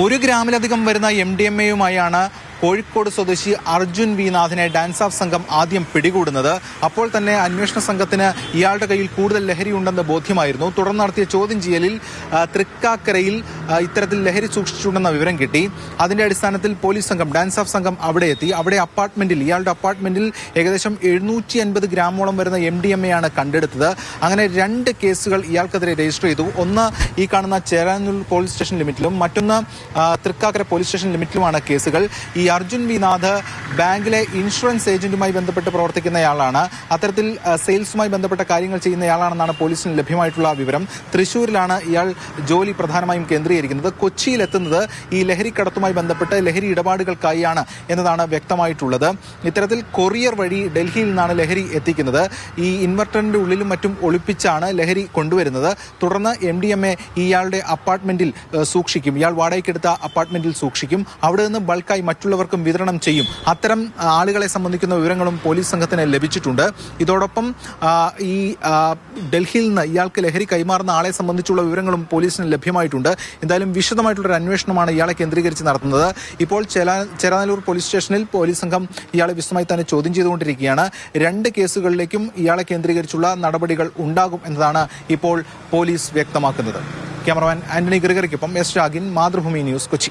ഒരു ഗ്രാമിലധികം വരുന്ന എം ഡി എം എയുമായാണ് കോഴിക്കോട് സ്വദേശി അർജുൻ വി നാഥിനെ ഡാൻസ് ഓഫ് സംഘം ആദ്യം പിടികൂടുന്നത്. അപ്പോൾ തന്നെ അന്വേഷണ സംഘത്തിന് ഇയാളുടെ കയ്യിൽ കൂടുതൽ ലഹരി ഉണ്ടെന്ന് ബോധ്യമായിരുന്നു. തുടർന്ന് നടത്തിയ ചോദ്യം ചെയ്യലിൽ തൃക്കാക്കരയിൽ ഇത്തരത്തിൽ ലഹരി സൂക്ഷിച്ചിട്ടുണ്ടെന്ന വിവരം കിട്ടി. അതിന്റെ അടിസ്ഥാനത്തിൽ പോലീസ് സംഘം ഡാൻസ് ഓഫ് സംഘം അവിടെ എത്തി. അവിടെ അപ്പാർട്ട്മെന്റിൽ ഇയാളുടെ അപ്പാർട്ട്മെന്റിൽ ഏകദേശം എഴുന്നൂറ്റി അൻപത് ഗ്രാമോളം വരുന്ന എം ഡി എം എ ആണ് കണ്ടെടുത്തത്. അങ്ങനെ രണ്ട് കേസുകൾ ഇയാൾക്കെതിരെ രജിസ്റ്റർ ചെയ്തു. ഒന്ന് ഈ കാണുന്ന ചേരാനൂർ പോലീസ് സ്റ്റേഷൻ ലിമിറ്റിലും മറ്റൊന്ന് തൃക്കാക്കര പോലീസ് സ്റ്റേഷൻ ലിമിറ്റിലുമാണ് കേസുകൾ. ഈ അർജുൻ വി നാഥ് ബാങ്കിലെ ഇൻഷുറൻസ് ഏജന്റുമായി ബന്ധപ്പെട്ട് പ്രവർത്തിക്കുന്നയാളാണ്. അത്തരത്തിൽ സെയിൽസുമായി ബന്ധപ്പെട്ട കാര്യങ്ങൾ ചെയ്യുന്നയാളാണെന്നാണ് പോലീസിന് ലഭ്യമായിട്ടുള്ള വിവരം. തൃശൂരിലാണ് ഇയാൾ ജോലി പ്രധാനമായും കേന്ദ്രീകരിക്കുന്നത്. കൊച്ചിയിലെത്തുന്നത് ഈ ലഹരി കടത്തുമായി ബന്ധപ്പെട്ട് ലഹരി ഇടപാടുകൾക്കായാണ് എന്നതാണ് വ്യക്തമായിട്ടുള്ളത്. ഇത്തരത്തിൽ കൊറിയർ വഴി ഡൽഹിയിൽ നിന്നാണ് ലഹരി എത്തിക്കുന്നത്. ഈ ഇൻവെർട്ടറിന്റെ ഉള്ളിലും മറ്റും ഒളിപ്പിച്ചാണ് ലഹരി കൊണ്ടുവരുന്നത്. തുടർന്ന് എം ഡി എം എ ഇയാളുടെ അപ്പാർട്ട്മെന്റിൽ സൂക്ഷിക്കും. ഇയാൾ വാടകയ്ക്കെടുത്ത അപ്പാർട്ട്മെന്റിൽ സൂക്ഷിക്കും. അവിടെ നിന്ന് ബൾക്കായി മറ്റുള്ളവർക്കും വിതരണം ചെയ്യും. അത്തരം ആളുകളെ സംബന്ധിക്കുന്ന വിവരങ്ങളും പോലീസ് സംഘത്തിന് ലഭിച്ചിട്ടുണ്ട്. ഇതോടൊപ്പം ഈ ഡൽഹിയിൽ നിന്ന് ഇയാൾക്ക് ലഹരി കൈമാറുന്ന ആളെ സംബന്ധിച്ചുള്ള വിവരങ്ങളും പോലീസിന് ലഭ്യമായിട്ടുണ്ട്. എന്തായാലും വിശദമായിട്ടുള്ള ഒരു അന്വേഷണമാണ് ഇയാളെ കേന്ദ്രീകരിച്ച് നടത്തുന്നത്. ഇപ്പോൾ ചെറാനല്ലൂർ പോലീസ് സ്റ്റേഷനിൽ പോലീസ് സംഘം ഇയാളെ വിശദമായി തന്നെ ചോദ്യം ചെയ്തുകൊണ്ടിരിക്കുകയാണ്. രണ്ട് കേസുകളിലേക്കും ഇയാളെ കേന്ദ്രീകരിച്ചുള്ള നടപടികൾ ഉണ്ടാകും എന്നതാണ് ഇപ്പോൾ പോലീസ് വ്യക്തമാക്കുന്നത്. ക്യാമറമാൻ ആന്റണി ഗ്രിഗറിക്കൊപ്പം എസ് രാഗിൻ മാതൃഭൂമി ന്യൂസ് കൊച്ചി.